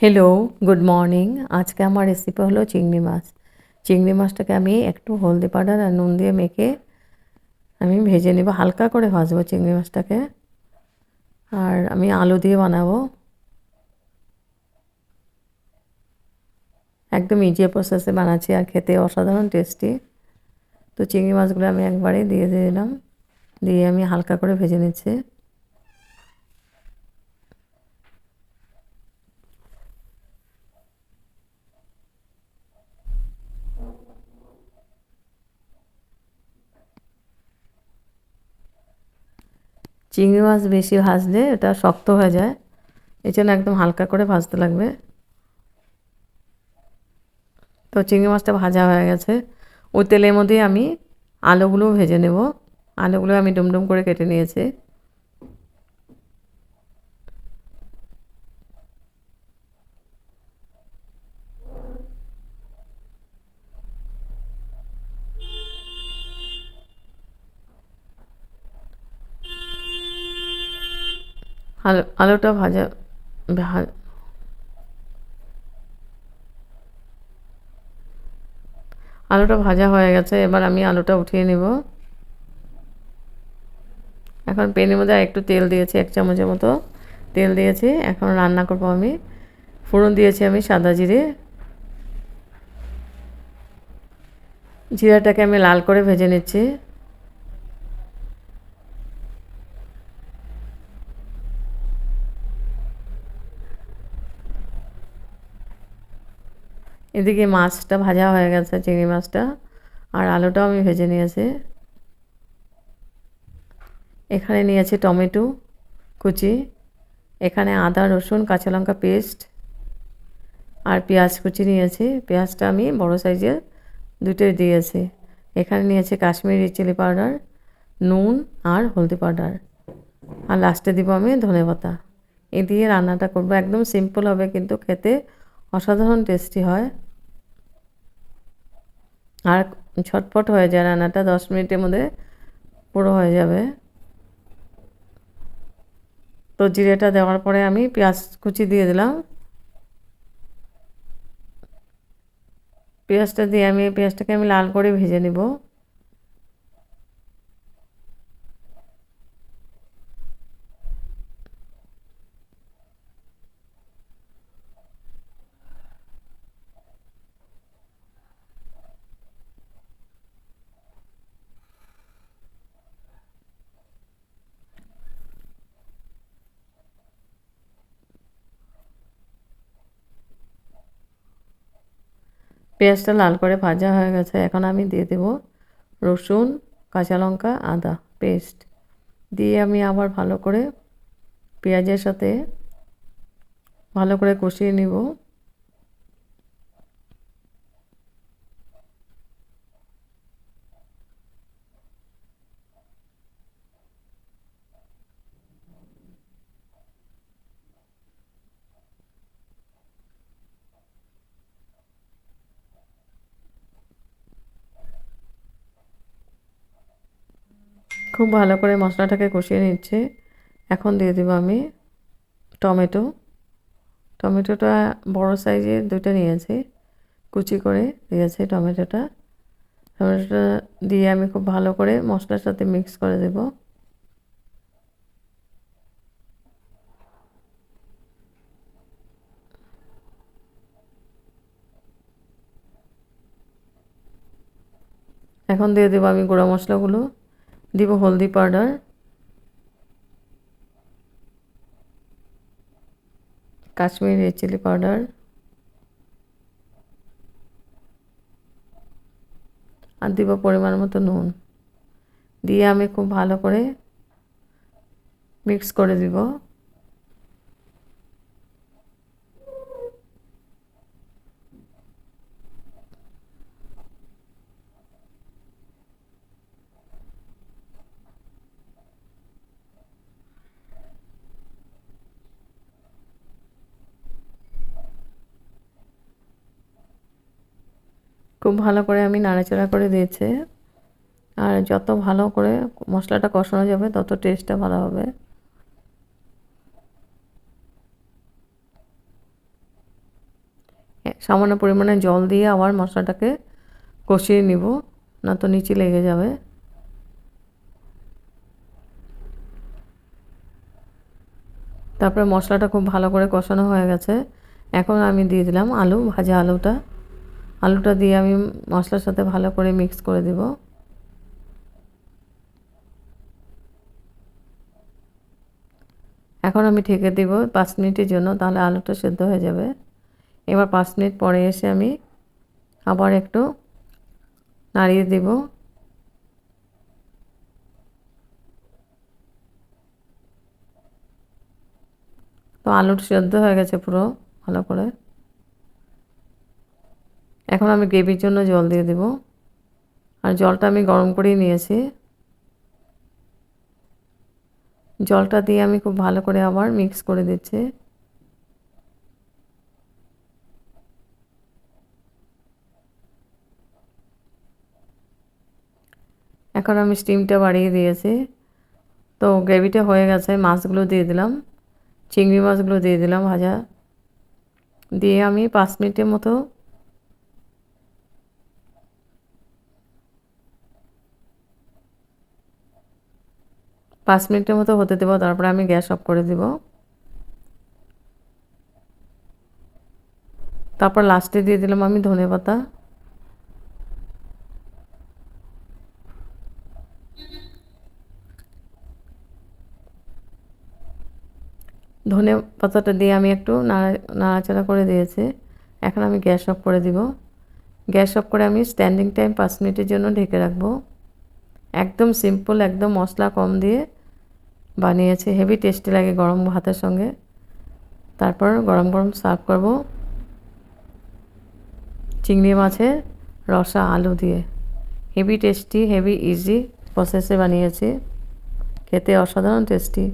Hello good morning আজকে আমার recipe হলো চিংড়ি মাছ। চিংড়ি মাছটাকে আমি একটু হলদি পাউডার আর নুন দিয়ে মেখে আমি ভেজে নেব। হালকা করে ভাজবো চিংড়ি মাছটাকে। আর আমি আলু দিয়ে বানাবো। একদম ইজি প্রসেসে বানাচ্ছি আর খেতে অসাধারণ টেস্টি তো চিংড়ি মাছগুলো আমি একবারে দিয়ে দিলাম। দিয়ে আমি হালকা করে ভেজে নিচ্ছি। চিংড়ি মাছ বেশি ভাজলে এটা শক্ত হয়ে যায়। এই জন্য একদম হালকা করে ভাজতে লাগবে। তো চিংড়ি মাছটা ভাজা হয়ে গেছে। ওই তেলের মধ্যেই আমি আলুগুলো ভেজে নেব। আলুগুলো আমি ডুমডুম করে কেটে নিয়েছি। আলু, আলুটা ভাজা আলুটা ভাজা হয়ে গেছে, এবার আমি আলুটা উঠিয়ে নেব। এখন পেনের মধ্যে একটু তেল দিয়েছি, এক চামচের মতো তেল দিয়েছি, এখন রান্না করব আমি। ফোড়ন দিয়েছি আমি সাদা জিরে। জিরাটাকে আমি লাল করে ভেজে নিচ্ছি। এদিকে মাছটা ভাজা হয়ে গেছে, চিংড়ি মাছটা, আর আলুটাও আমি ভেজে নিয়েছি। এখানে নিয়েছি টমেটো কুচি, এখানে আদা, রসুন, কাঁচা লঙ্কা পেস্ট, আর পেঁয়াজ কুচি নিয়েছি। পেঁয়াজটা আমি বড় সাইজের দুটোই দিয়েছি। এখানে নিয়েছি কাশ্মীরি চিলি পাউডার, নুন আর হলদি পাউডার। আর লাস্টে দিব আমি ধনে পাতা। এ দিয়ে রান্নাটা করব। একদম সিম্পল হবে, কিন্তু খেতে অসাধারণ টেস্টি হয়। আর ছটপট হয়ে যায় রান্নাটা, দশ মিনিটের মধ্যে পুরো হয়ে যাবে। তো জিরেটা দেওয়ার পরে আমি পেঁয়াজ কুচি দিয়ে দিলাম। পেঁয়াজটা দিয়ে আমি, পেঁয়াজটাকে আমি লাল করে ভেজে নিব। পেঁয়াজটা লাল করে ভাজা হয়ে গেছে। এখন আমি দিয়ে দেব রসুন, কাঁচা লঙ্কা, আদা পেস্ট। দিয়ে আমি আবার ভালো করে পেঁয়াজের সাথে ভালো করে কষিয়ে নিব। খুব ভালো করে মশলাটাকে কষিয়ে নিচ্ছে। এখন দিয়ে দেবো আমি টমেটো। টমেটোটা বড় সাইজের দুটো নিয়েছি। কুচি করে দিয়েছি টমেটোটা। টমেটোটা দিয়ে আমি খুব ভালো করে মশলার সাথে মিক্স করে দেব। এখন দিয়ে দেবো আমি গুঁড়া মশলাগুলো। দিব হলদি পাউডার। কাশ্মীরি চিলি পাউডার আর দিব পরিমাণ মতো নুন। দিয়ে আমি খুব ভালো করে মিক্স করে দিব। খুব ভালো করে আমি নাড়াচাড়া করে দিয়েছি। আর যত ভালো করে মশলাটা কষানো যাবে, তত টেস্টটা ভালো হবে। সামান্য পরিমাণে জল দিয়ে আবার মশলাটাকে কষিয়ে নিব, না তো নিচে লেগে যাবে। তারপরে মশলাটা খুব ভালো করে কষানো হয়ে গেছে। এখন আমি দিয়ে দিলাম আলু, ভাজা আলুটা। আলুটা দিয়ে আমি মশলার সাথে ভালো করে মিক্স করে দিব। এখন আমি ঠেকে দিব পাঁচ মিনিটের জন্য, তাহলে আলুটা সেদ্ধ হয়ে যাবে। এবার পাঁচ মিনিট পরে এসে আমি আবার একটু নাড়িয়ে দিব। তো আলুটা সেদ্ধ হয়ে গেছে পুরো, ভালো করে। এখন আমি গ্রেভির জন্য জল দিয়ে দেব। আর জলটা আমি গরম করেই নিয়েছি। জলটা দিয়ে আমি খুব ভালো করে আবার মিক্স করে দিচ্ছি। এখন আমি স্টিমটা বাড়িয়ে দিয়েছি। তো গ্রেভিটা হয়ে গেছে, মাছগুলো দিয়ে দিলাম। চিংড়ি মাছগুলো দিয়ে দিলাম ভাজা। দিয়ে আমি পাঁচ মিনিটের মতো পাঁচ মিনিটের মতো হতে দেবো, তারপরে আমি গ্যাস অফ করে দিব। তারপর লাস্টে দিয়ে দিলাম আমি ধনে পাতা। ধনে পাতাটা দিয়ে আমি একটু নাড়া, নাড়াচাড়া করে দিয়েছি। এখন আমি গ্যাস অফ করে দিব। গ্যাস অফ করে আমি স্ট্যান্ডিং টাইম পাঁচ মিনিটের জন্য ঢেকে রাখব। একদম সিম্পল একদম মশলা কম দিয়ে বানিয়েছি। হেভি টেস্টি লাগে গরম ভাতের সঙ্গে। তারপর গরম গরম সার্ভ করব চিংড়ি মাছের রসা আলু দিয়ে। হেভি টেস্টি হেভি ইজি প্রসেসে বানিয়েছি। খেতে অসাধারণ টেস্টি